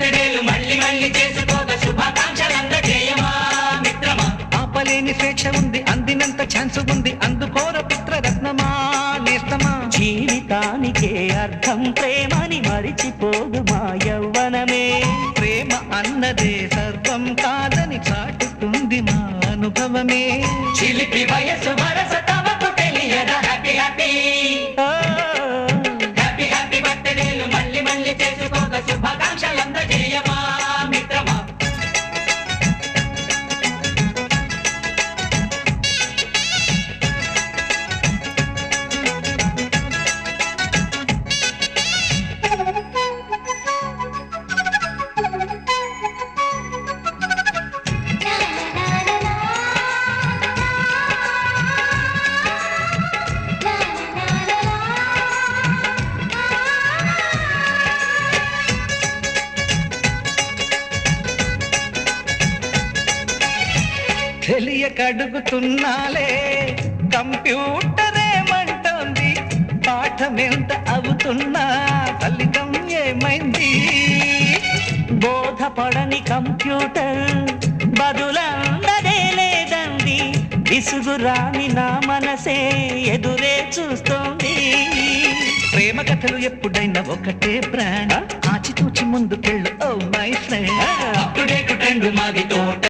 మళ్ళీ చేసుకోక శుభాకాంక్షలందజేయమా మిత్రమా? ఆపలేని స్వేచ్ఛ ఉంది అందినంత ఛాన్స్ ఉంది అందుకోర పుత్రరత్నమా నేస్తమా? జీవితానికే అర్థం ప్రేమని మరిచిపోదు మా యవ్వనమే. ప్రేమ అన్నదే సర్వం కాదని చాటుతుంది మా అనుభవమే. చిలిపి వయసు వరస తమకు తెలియకడుగుతున్నాలే కంప్యూటర్ ఏమంటోంది ఎంత అవుతున్నా ఫలితం ఏమైంది? బోధపడని కంప్యూటర్ బదులందరే లేదండి విసుగురాని నా మనసే ఎదురే చూస్తోంది. ప్రేమ కథలు ఎప్పుడైనా ఒకటే బ్రాండ్ ఆచితూచి ముందుకెళ్ళు ఓ మై ఫ్రెండ్. అప్పుడే టు డేట్ తోట.